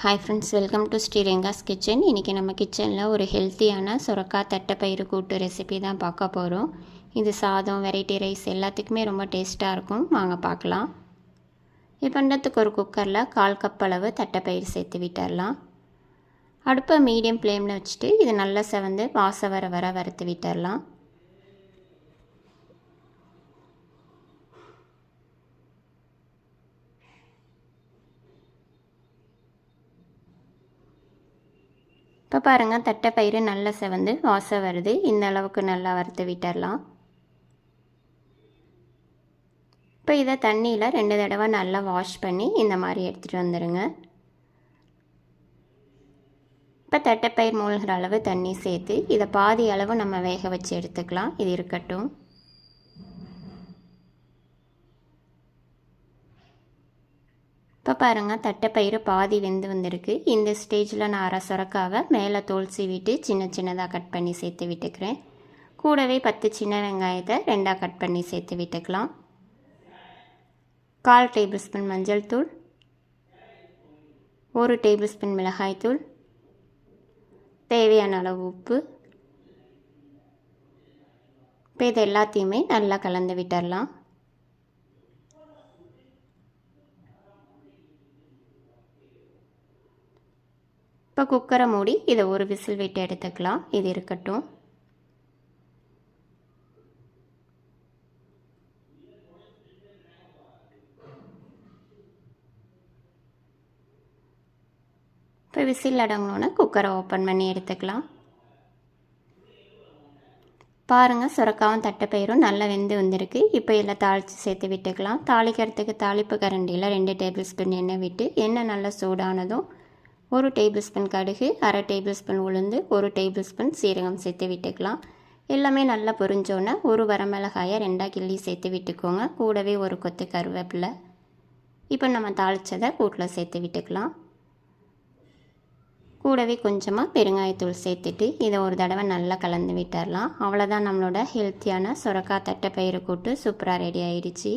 Hi friends welcome to Sriranga's kitchen இன்றைக்கி நம்ம கிச்சனில் ஒரு ஹெல்த்தியான சுரக்காய் தட்டைப்பயிறு கூட்டு ரெசிபி தான் பார்க்க போகிறோம் இது சாதம் வெரைட்டி ரைஸ் எல்லாத்துக்குமே ரொம்ப டேஸ்ட்டாக இருக்கும். வாங்க பார்க்கலாம். இது பண்ணுறதுக்கு ஒரு குக்கரில் கால் கப் அளவு தட்டைப்பயிறு சேர்த்து விட்டுடலாம் அடுப்பை மீடியம் ஃப்ளேமில் வச்சுட்டு இது நல்லா செவந்து வாசம் வர வர வறுத்து விட்டுடலாம் இப்போ பாருங்கள் தட்டைப்பயிறு நல்லா செவந்து வாசம் வருது. இந்த அளவுக்கு நல்லா வறுத்து விட்டுடலாம் இப்போ இதை தண்ணியில் ரெண்டு தடவை நல்லா வாஷ் பண்ணி இந்த மாதிரி எடுத்துகிட்டு வந்துடுங்க இப்போ தட்டைப்பயிர் மூழ்கிற அளவு தண்ணி சேர்த்து இதை பாதி அளவு நம்ம வேக வச்சு எடுத்துக்கலாம். இது இருக்கட்டும். இப்போ பாருங்கள் தட்டைப்பயிறு பாதி வெந்து வந்திருக்கு. இந்த ஸ்டேஜில் நான் அரை சுரக்காவை மேலே தோல் சீவிட்டு சின்ன சின்னதாக கட் பண்ணி சேர்த்து விட்டுக்கிறேன். கூடவே பத்து சின்ன வெங்காயத்தை ரெண்டாக கட் பண்ணி சேர்த்து விட்டுக்கலாம். கால் டேபிள் ஸ்பூன் மஞ்சள் தூள். ஒரு டேபிள் ஸ்பூன் மிளகாய் தூள். தேவையான அளவு உப்பு. இப்போ இது எல்லாத்தையுமே நல்லா கலந்து விட்டுடலாம் இப்போ குக்கரை மூடி இதை ஒரு விசில் விட்டு எடுத்துக்கலாம். இது இருக்கட்டும். இப்போ விசில் அடங்கணுன்னு குக்கரை ஓப்பன் பண்ணி எடுத்துக்கலாம். பாருங்கள் சுரக்காவும் தட்டைப்பயிரும் நல்லா வெந்து வந்திருக்கு. இப்போ இதில் தாளித்து சேர்த்து விட்டுக்கலாம். தாளிக்கிறதுக்கு தாளிப்பு கரண்டியில் ரெண்டு டேபிள் ஸ்பூன் எண்ணெய் விட்டு எண்ணெய் நல்லா சூடானதும் ஒரு டேபிள் ஸ்பூன் கடுகு அரை டேபிள் ஸ்பூன் உளுந்து ஒரு டேபிள் ஸ்பூன் சீரகம் சேர்த்து விட்டுக்கலாம். எல்லாமே நல்லா பொரிஞ்சோன்னே ஒரு வரமிளகாயை ரெண்டாக கிள்ளி சேர்த்து விட்டுக்கோங்க. கூடவே ஒரு கொத்து கருவேப்பிலை. இப்போ நம்ம தாளித்ததை கூட்டில் சேர்த்து விட்டுக்கலாம். கூடவே கொஞ்சமாக பெருங்காயத்தூள் சேர்த்துட்டு இதை ஒரு தடவை நல்லா கலந்து விட்டுடலாம் அவ்வளோதான் நம்மளோட ஹெல்த்தியான சுரக்கா தட்டை பயிறு கூட்டு சூப்பராக ரெடி ஆயிடுச்சு.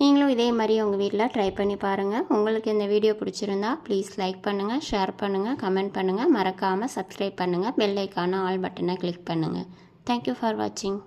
நீங்களும் இதே மாதிரி உங்கள் வீட்டில் ட்ரை பண்ணி பாருங்கள் உங்களுக்கு இந்த வீடியோ பிடிச்சிருந்தா ப்ளீஸ் லைக் பண்ணுங்கள் ஷேர் பண்ணுங்கள் கமெண்ட் பண்ணுங்கள் மறக்காமல் சப்ஸ்கிரைப் பண்ணுங்கள் பெல் ஐக்கான ஆல் பட்டனை கிளிக் பண்ணுங்கள் தேங்க்யூ ஃபார் வாட்சிங்